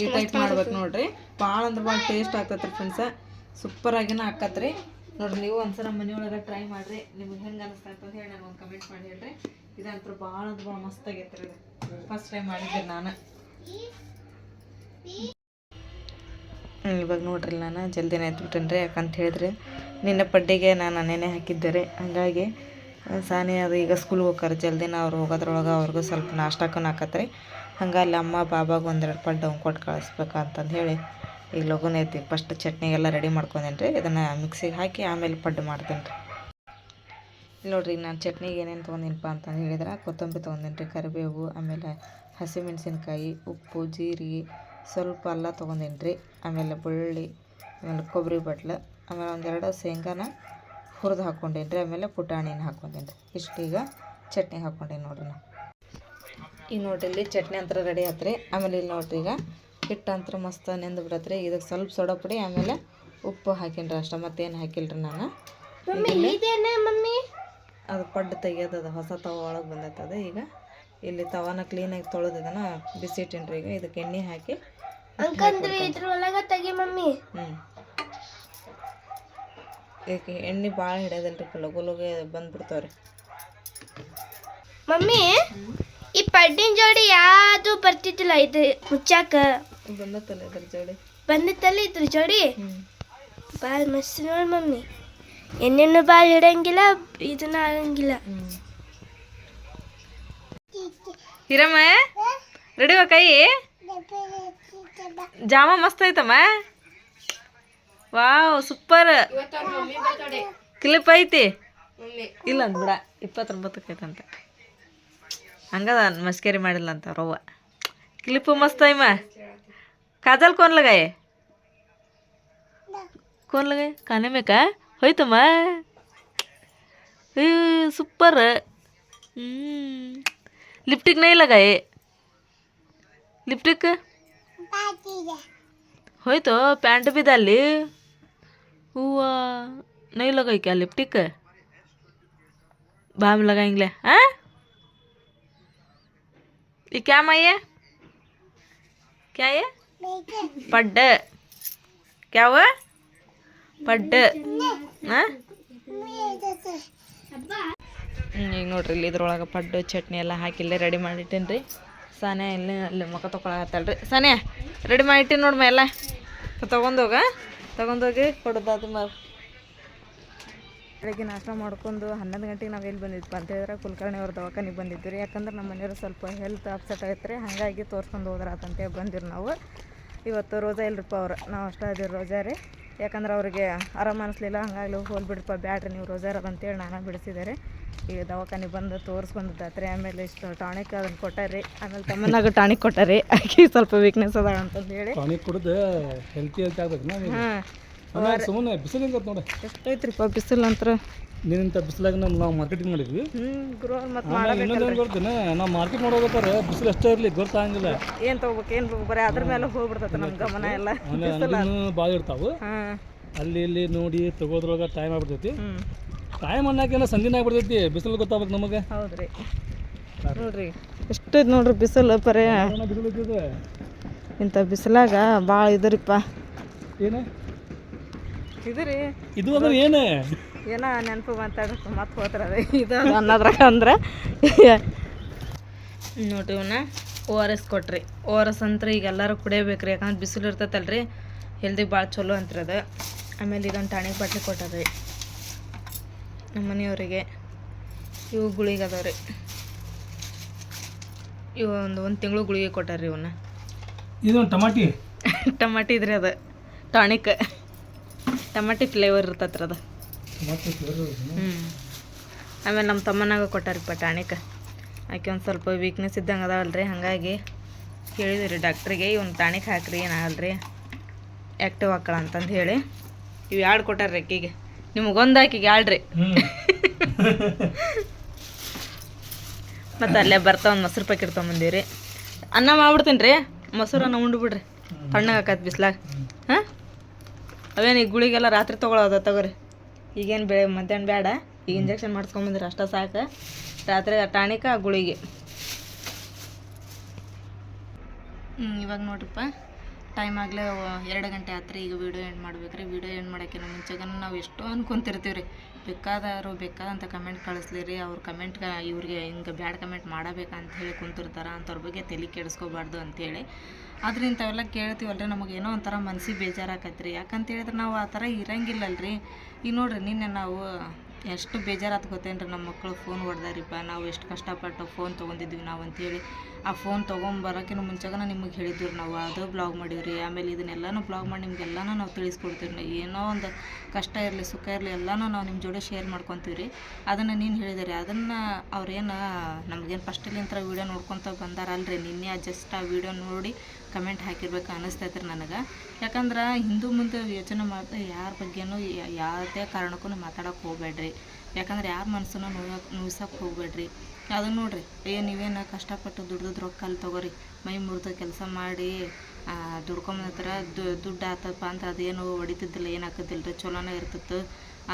ಈ ಟೈಪ್ ಮಾಡ್ಬೇಕು ನೋಡ್ರಿ. ಭಾಳ ಅಂದ್ರೆ ಭಾಳ ಟೇಸ್ಟ್ ಆಗ್ತೈತ್ರಿ ಫ್ರೆಂಡ್ಸ ಸೂಪರ್ ಆಗಿನ ಹಾಕತ್ರಿ ನೋಡ್ರಿ ನೀವು ಒಂದ್ಸಲ ಮನೆಯೊಳಗೆ ಟ್ರೈ ಮಾಡ್ರಿ. ನಿಮ್ಗೆ ಹೆಂಗೆ ಅನಿಸ್ತಾ ಅಂತ ಹೇಳಿ ನನಗೆ ಒಂದು ಕಮೆಂಟ್ ಮಾಡಿ ಹೇಳ್ರಿ. ಇದಂತ್ರ ಭಾಳ ಅಂದ್ರೆ ಭಾಳ ಮಸ್ತ್ ಆಗೈತ್ರಿ ಫಸ್ಟ್ ಟೈಮ್ ಮಾಡಿದ್ದೆ ನಾನು. ಇವಾಗ ನೋಡ್ರಿ ನಾನು ಜಲ್ದಿನೇ ರೀ ಯಾಕಂತ ಹೇಳಿದ್ರೆ ನಿನ್ನೆ ಪಡ್ಡಿಗೆ ನಾನು ನೆನೆ ಹಾಕಿದ್ದೆ ರೀ. ಹಂಗಾಗಿ ಸಾನಿ ಅದು ಈಗ ಸ್ಕೂಲ್ಗೆ ಹೋಗ್ತಾರೆ. ಜಲ್ದಿನ ಅವ್ರು ಹೋಗೋದ್ರೊಳಗೆ ಅವ್ರಿಗೂ ಸ್ವಲ್ಪ ನಾಷ್ಟಕ್ಕೂ ಹಾಕತ್ರಿ ಹಂಗೆ ಅಲ್ಲಿ ಅಮ್ಮ ಬಾಬಾಗೆ ಒಂದೆರಡು ಪಡ್ಡು ಕೊಟ್ಟು ಕಳಿಸ್ಬೇಕಂತಂದು ಹೇಳಿ ಈಗ ಲಘುನ ಐತಿ ಫಸ್ಟ್ ಚಟ್ನಿಗೆಲ್ಲ ರೆಡಿ ಮಾಡ್ಕೊಂಡೇನಿ ರೀ. ಇದನ್ನು ಮಿಕ್ಸಿಗೆ ಹಾಕಿ ಆಮೇಲೆ ಪಡ್ಡು ಮಾಡ್ತೇನೆ ರೀ. ಇಲ್ಲಿ ನೋಡ್ರಿ ನಾನು ಚಟ್ನಿಗೆ ಏನೇನು ತೊಗೊಂಡಿನಪ್ಪ ಅಂತಂದು ಹೇಳಿದ್ರೆ, ಕೊತ್ತಂಬರಿ ತೊಗೊಂಡೇನಿ ರೀ. ಕರಿಬೇವು, ಆಮೇಲೆ ಹಸಿಮೆಣ್ಸಿನ್ಕಾಯಿ, ಉಪ್ಪು ಜೀರಿಗೆ ಸ್ವಲ್ಪ ಅಲ್ಲ ತೊಗೊಂಡೇನಿ ರೀ? ಆಮೇಲೆ ಬೆಳ್ಳುಳ್ಳಿ ಆಮೇಲೆ ಕೊಬ್ಬರಿ ಬಟ್ಲು ಆಮೇಲೆ ಒಂದೆರಡು ಶೇಂಗಾನ ಹುರಿದು ಹಾಕ್ಕೊಂಡೇನಿ ರೀ? ಆಮೇಲೆ ಪುಟಾಣಿನ ಹಾಕ್ಕೊಂಡೇನಿ ರೀ? ಇಷ್ಟೀಗ ಚಟ್ನಿ ಹಾಕ್ಕೊಂಡೇನಿ ನೋಡ್ರಿ ನಾ ಈಗ ನೋಡ್ರಿ ಇಲ್ಲಿ ಚಟ್ನಿ ಅಂತ ರೆಡಿ ಆತ್ರಿ ಆಮೇಲೆ ಇಲ್ಲಿ ನೋಡ್ರಿ ಈಗ ಹಿಟ್ಟು ಅಂತ ಮಸ್ತ್ ನೆಂದು ಬಿಡತ್ರಿ ಇದಕ್ಕೆ ಸ್ವಲ್ಪ ಸೋಡಾ ಪುಡಿ ಆಮೇಲೆ ಉಪ್ಪು ಹಾಕೀನಿ ಅಷ್ಟೇ. ಮತ್ತೇನು ಹಾಕಿಲ್ರಿ ನಾನು? ಅದು ಪಡ್ಡು ಅದು. ಹೊಸ ತವ ಒಳಗೆ ಬಂದೈತದ ಈಗ. ಇಲ್ಲಿ ತವಾನ ಕ್ಲೀನಾಗಿ ತೊಳೆದಿದ್ದಾನ ಬಿಸಿ ಇಟ್ಟಿನ್ರಿ ಈಗ. ಇದಕ್ಕೆ ಎಣ್ಣೆ ಹಾಕಿ ಅಂಕಂದ್ರೆ ಇದ್ರೊಳಗ ತೆಗಿ ಮಮ್ಮಿ. ಏಕೆ ಎಣ್ಣೆ ಭಾಳ ಹಿಡಿಯೋದಲ್ರಿ ಲಗು ಲಗು ಬಂದ್ಬಿಡ್ತಾವ್ರಿ. ಮಮ್ಮಿ ಈ ಪಡ್ಡಿನ ಜೋಡಿ ಯಾವುದು ಬರ್ತಿದ್ದಿಲ್ಲ ಇದು ಮುಚ್ಚಾಕ? ಬಂದತ್ತಲ್ಲ ಇದ್ರ ಜೋಡಿ? ಬಂದಿತ್ತಲ್ಲ ಇದ್ರ ಜೋಡಿ? ಭಾಳ ಮಸ್ತ್ ನೋಡಿ ಮಮ್ಮಿ. ಎಣ್ಣೆನು ಭಾಳ ಹಿಡಂಗಿಲ್ಲ ಇದನ್ನ ಆಗಂಗಿಲ್ಲ. ಹಿರಮ್ಮ ರೆಡಿ ಕೈ? ಜಾಮ ಮಸ್ತ್ ಐತಮ್ಮ? ವಾವ್ ಸೂಪರ್ ಕ್ಲಿಪ್ ಐತಿ? ಇಲ್ಲ ಅಂದ್ಬಿಡ ಇಪ್ಪತ್ತೊಂಬತ್ತಕ್ಕೆ ಐತಂತ. ಹಂಗದ ಮಸ್ಕೇರಿ ಮಾಡಿಲ್ಲ ಅಂತ ರವ್ವ ಕ್ಲಿಪ್ಪು ಮಸ್ತ್ ಐಮ. ಕಾಜಲ್ ಕೋನ್ ಲಗಾಯ ಕೋನ್ ಲಗಾಯ್ ಕಾನೆ ಮೇಕ ಹೋಯ್ತಮ್ಮ ಸೂಪರ್ ಹ್ಞೂ ಲಿಪ್ಟಿಕ್ ನೈ ಲಗಾಯ್ ಲಿಪ್ಟಿಕ್ होय तो पैंट भी डाली हुआ नहीं लगाई क्या लिपटिक बाम लगाएंगे हाँ ये क्या माई है क्या ये पड्ड क्या हुआ पड्ड हाँ ಈಗ ನೋಡ್ರಿ ಇಲ್ಲಿ ಇದ್ರೊಳಗೆ ಪಡ್ಡು ಚಟ್ನಿ ಎಲ್ಲ ಹಾಕಿ ಇಲ್ಲೇ ರೆಡಿ ಮಾಡಿಟ್ಟೇನಿ ರೀ ಸಾನೆ ಇಲ್ಲಿ ಅಲ್ಲಿ ಮುಖ ತೊಗೊಳಕತ್ತಾಳ್ರಿ ಸಾನೆ ರೆಡಿ ಮಾಡಿಟ್ಟಿ ನೋಡ್ಮ ಎಲ್ಲ ತೊಗೊಂಡೋಗ ತೊಗೊಂಡೋಗಿ ಕೊಡೋದಾದ ಮ ಬೆಳಗ್ಗೆ ನಾಷ್ಟ ಮಾಡ್ಕೊಂಡು ಹನ್ನೊಂದು ಗಂಟೆಗೆ ನಾವು ಎಲ್ಲಿ ಬಂದಿದ್ವಿ ಅಂತ ಹೇಳಿದ್ರೆ ಕುಲಕರ್ಣಿ ಅವ್ರ ದವಾಖಾನಿಗೆ ಬಂದಿದ್ವಿ ರೀ. ಯಾಕಂದ್ರೆ ನಮ್ಮ ಮನೆಯವ್ರು ಸ್ವಲ್ಪ ಹೆಲ್ತ್ ಅಪ್ಸೆಟ್ ಆಗೈತೆ ರೀ ಹಾಗಾಗಿ ತೋರ್ಸ್ಕೊಂಡು ಹೋದ್ರಾತಂತೇಳಿ ಬಂದಿರು ನಾವು. ಇವತ್ತು ರೋಜಾ ಇಲ್ರಿಪ್ಪ ಅವ್ರು. ನಾವು ಅಷ್ಟೇ ಅದೀವಿ ರೋಜಾ ರೀ. ಯಾಕಂದ್ರೆ ಅವ್ರಿಗೆ ಆರಾಮ ಅನಿಸ್ಲಿಲ್ಲ ಹಂಗಾಗಿ ಹೋಲ್ ಬಿಡಪ್ಪ ಬ್ಯಾಡ್ರಿ ನೀವು ರೋಜಾರ ಅಂತೇಳಿ ನಾನು ಬಿಡಿಸಿದ್ದಾರೆ. ಈಗ ದವಾಖಾನೆ ಬಂದು ತೋರಿಸ್ಕೊಂಡಿದ್ದಾತ್ರಿ ಆಮೇಲೆ ಇಷ್ಟು ಟಾನಿಕ್ ಅದನ್ನು ಕೊಟ್ಟಾರಿ ಆಮೇಲೆ ತಮ್ಮನಾಗ ಟಾನಿಕ್ ಕೊಟ್ಟಾರಿ ಆಕೆ ಸ್ವಲ್ಪ ವೀಕ್ನೆಸ್ ಅದ ಅಂತಂದು ಹೇಳಿ ಟಾನಿಕ್ ಕುಡಿದು ಹೆಲ್ತಿ ಹೆಲ್ತಿ ಆಗ್ಬೇಕು ಹಾಂ. ಸುಮ್ಮನೆ ಬಿಸಿಲಿಂದ ನೋಡಿ. ಎಷ್ಟೈತ್ರಿಪ್ಪ ಬಿಸಿಲು ನಂತರ ನಿನ್ನಂತ ಬಿಸಿಲಾಗ ನಮ್ಮ ನಾವು ಮಾರ್ಕೆಟಿಂಗ್ ಮಾಡಿದ್ವಿ. ಹ್ಞೂ ಗುರುವಾರ ಮತ್ತು ಆಮೇಲೆ ಇನ್ನೊಂದು ಗೊತ್ತೇನೆ ನಾವು ಮಾರ್ಕೆಟ್ ಮಾಡೋಬೇಕಾದ್ರೆ ಬಿಸಿಲು ಅಷ್ಟೇ ಇರಲಿ ಗೊತ್ತಾಗಂಗಿಲ್ಲ ಏನು ತಗೋಬೇಕು ಏನು ಬರೀ ಅದ್ರ ಮೇಲೆ ಹೋಗ್ಬಿಡ್ತೈತೆ ನಮ್ಮ ಗಮನ ಎಲ್ಲ. ಭಾಳ ಇರ್ತಾವೆ. ಅಲ್ಲಿ ಇಲ್ಲಿ ನೋಡಿ ತಗೋದ್ರೊಳಗೆ ಟೈಮ್ ಆಗ್ಬಿಡ್ತೈತಿ. ಟೈಮ್ ಅನ್ನೋಕೇನ ಸಂದಿನ ಆಗ್ಬಿಡ್ತೈತಿ ಬಿಸಿಲು ಗೊತ್ತಾಗ್ಬೇಕು ನಮಗೆ. ಹೌದ್ರಿ. ನೋಡ್ರಿ ಎಷ್ಟು ನೋಡ್ರಿ ಬಿಸಿಲು ಇರ್ತದೆ ಇಂಥ ಬಿಸಿಲಾಗ ಭಾಳ ಇದ್ರಿಪ್ಪ. ಏನು? ಇದು ರೀ ಇದು ಅಂದ್ರೆ ಏನು? ಏನೋ ನೆನಪು ಮಾತಾಡ್ರಿ ಮತ್ತೆ ಹೋದ್ರದ ಇದು ಅನ್ನೋದ್ರ ಅನ್ನೋದ್ರಾಗ ಅಂದ್ರೆ. ನೋಡ್ರಿ ಇವನ್ನ ಓ ಆರ್ ಎಸ್ ಕೊಟ್ರಿ. ಓ ಆರ್ ಎಸ್ ಅಂತ ಈಗ ಎಲ್ಲರೂ ಕುಡಿಯಬೇಕು ರೀ ಯಾಕಂದ್ರೆ ಬಿಸಿಲು ಇರ್ತೈತಲ್ರಿ. ಹೆಲ್ದಿಗೆ ಭಾಳ ಚಲೋ ಅಂತಿರೋದು. ಆಮೇಲೆ ಇದೊಂದು ಟಾಣಿಕ್ ಬಾಟ್ಲಿ ರೀ ನಮ್ಮ ಮನೆಯವರಿಗೆ. ಇವು ಗುಳಿಗೆ ಅದಾವ ರೀ. ಇವು ಒಂದು ಒಂದು ತಿಂಗಳು ಗುಳಿಗೆ ಕೊಟ್ಟಾರ್ರಿ ಇವನ್ನ ಇದೊಂದು ಟಮಾಟಿ? ಟಮಾಟಿ ಇದ್ರಿ ಅದು. ಟಾನಿಕ್ ಟಮಾಟಿ ಫ್ಲೇವರ್ ಇರ್ತೈತ್ರಿ ಅದು. ಆಮೇಲೆ ನಮ್ಮ ತಮ್ಮನಾಗ ಕೊಟ್ಟಾರಿ ಪಟಾಣಿಕ ಆಕೆ ಒಂದು ಸ್ವಲ್ಪ ವೀಕ್ನೆಸ್ ಇದ್ದಂಗೆ ಅದಾವಲ್ರಿ ಹಾಗಾಗಿ ಹೇಳಿದ್ವಿ ರೀ ಡಾಕ್ಟ್ರಿಗೆ ಇವ್ನು ಟಾಣಿಕ್ ಹಾಕ್ರಿ ಏನಾಗಲ್ರಿ ಆ್ಯಕ್ಟಿವ್ ಆಕಳ ಅಂತಂದು ಹೇಳಿ. ಇವು ಎರಡು ಕೊಟ್ಟಾರ್ರಿ ಆಕಿಗೆ ನಿಮಗೊಂದು ಆಕಿಗೆ ಎರಡು ರೀ ಮತ್ತು ಅಲ್ಲೇ ಬರ್ತಾ ಒಂದು ಮೊಸರು ಪ್ಯಾಕೆಟ್ ತೊಗೊಂಬಂದೀವಿ ಅನ್ನ ಮಾಡ್ಬಿಡ್ತೀನಿ ರೀ ಮೊಸರು ಅನ್ನ ಉಂಡು ಬಿಡ್ರಿ. ತಣ್ಣಗೆ ಹಾಕತ್ ಬಿಸ್ಲಾಗ. ಹಾಂ? ಅವೇನು ಈ ಗುಳಿಗೆಲ್ಲ ರಾತ್ರಿ ತೊಗೊಳೋದ ತಗೋರಿ. ಈಗೇನು ಬೆಳೆ ಮಧ್ಯಾಹ್ನ ಬೇಡ. ಈಗ ಇಂಜೆಕ್ಷನ್ ಮಾಡಿಸ್ಕೊಂಬಂದ್ರೆ ಅಷ್ಟೇ ಸಾಕು. ರಾತ್ರಿ ಟಾಣಿಕ ಗುಳಿಗೆ. ಹ್ಞೂ ಇವಾಗ ನೋಡ್ರಿಪ್ಪ. ಟೈಮ್ ಆಗಲೇ ಎರಡು ಗಂಟೆ ಆತ್ರಿ, ಈಗ ವಿಡಿಯೋ ಎಂಡ್ ಮಾಡ್ಬೇಕ್ರಿ? ವಿಡಿಯೋ ಎಂಡ್ ಮಾಡೋಕ್ಕಿಂತ ಮುಂಚೆಗೆ ನಾವು ಎಷ್ಟೋ ಅನ್ಕೊಂತಿರ್ತೀವಿ ರೀ ಬೇಕಾದವರು ಬೇಕಾದಂಥ ಕಮೆಂಟ್ ಕಳಿಸ್ಲಿ ರೀ ಅವ್ರ ಕಮೆಂಟ್ಗೆ ಇವ್ರಿಗೆ ಹಿಂಗೆ ಬ್ಯಾಡ್ ಕಮೆಂಟ್ ಮಾಡಬೇಕಂತ ಹೇಳಿ ಕುಂತಿರ್ತಾರೆ ಅಂಥವ್ರ ಬಗ್ಗೆ ತಲೆ ಕೆಡಿಸ್ಕೋಬಾರ್ದು ಅಂಥೇಳಿ ಆದ್ರೆ ಇಂಥವೆಲ್ಲ ಕೇಳ್ತೀವಲ್ರಿ, ನಮಗೆ ಏನೋ ಒಂಥರ ಮನ್ಸಿಗೆ ಬೇಜಾರಾಕತ್ರಿ. ಯಾಕಂತ ಹೇಳಿದ್ರೆ ನಾವು ಆ ಥರ ಇರಂಗಿಲ್ಲಲ್ರಿ. ಈಗ ನೋಡ್ರಿ, ನಿನ್ನೆ ನಾವು ಎಷ್ಟು ಬೇಜಾರಾತು ಗೊತ್ತೇನು ರೀ ನಮ್ಮ ಮಕ್ಕಳು ಫೋನ್ ಹೊಡೆದಾರಿಪ್ಪ. ನಾವು ಎಷ್ಟು ಕಷ್ಟಪಟ್ಟು ಫೋನ್ ತೊಗೊಂಡಿದ್ವಿ ನಾವು ಅಂತೇಳಿ. ಆ ಫೋನ್ ತೊಗೊಂಬರೋಕ್ಕಿಂತ ಮುಂಚೆಗನ ನಿಮಗೆ ಹೇಳಿದ್ವಿ ನಾವು, ಅದು ಬ್ಲಾಗ್ ಮಾಡೀವ್ರಿ. ಆಮೇಲೆ ಇದನ್ನೆಲ್ಲನೂ ಬ್ಲಾಗ್ ಮಾಡಿ ನಿಮ್ಗೆಲ್ಲನೂ ನಾವು ತಿಳಿಸ್ಕೊಡ್ತೀವಿ ರೀ ಏನೋ ಒಂದು ಕಷ್ಟ ಇರಲಿ, ಸುಖ ಇರಲಿ, ಎಲ್ಲನೂ ನಾವು ನಿಮ್ಮ ಜೋಡಿ ಶೇರ್ ಮಾಡ್ಕೊತೀವಿ ರೀ ಅದನ್ನು ನೀನು ಹೇಳಿದಿರಿ. ಅದನ್ನು ಅವ್ರೇನು, ನಮಗೇನು ಫಸ್ಟಲ್ಲಿಂತ್ರ ವೀಡಿಯೋ ನೋಡ್ಕೊತ ಬಂದಾರಲ್ರಿ. ನಿನ್ನೆ ಜಸ್ಟ್ ಆ ವೀಡಿಯೋ ನೋಡಿ ಕಮೆಂಟ್ ಹಾಕಿರ್ಬೇಕು ಅನ್ನಿಸ್ತೈತೆ ರೀ ನನಗೆ. ಯಾಕಂದ್ರೆ ಹಿಂದೂ ಮುಂದೆ ಯೋಚನೆ ಮಾಡ್ತಾ ಯಾರ ಬಗ್ಗೆನೂ ಯಾವುದೇ ಕಾರಣಕ್ಕೂ ಮಾತಾಡೋಕೆ ಹೋಗ್ಬೇಡ್ರಿ. ಯಾಕಂದ್ರೆ ಯಾರ ಮನಸ್ಸನ್ನು ನೋಯೋಕೆ ನೋಯಿಸೋಕೆ ಹೋಗ್ಬೇಡ್ರಿ. ಅದು ನೋಡ್ರಿ, ಏ ನೀವೇನು ಕಷ್ಟಪಟ್ಟು ದುಡ್ದು ರೊಕ್ಕ ಅಲ್ಲಿ ತಗೋರಿ, ಮೈ ಮುರಿದು ಕೆಲಸ ಮಾಡಿ ದುಡ್ಕೊಂಬಂದ್ರೆ ದುಡ್ಡು ಆತಪ್ಪ ಅಂತ ಅದೇನು ಹೊಡಿತಿದ್ದಿಲ್ಲ, ಏನು ರೀ ಚಲೋನೇ ಇರ್ತಿತ್ತು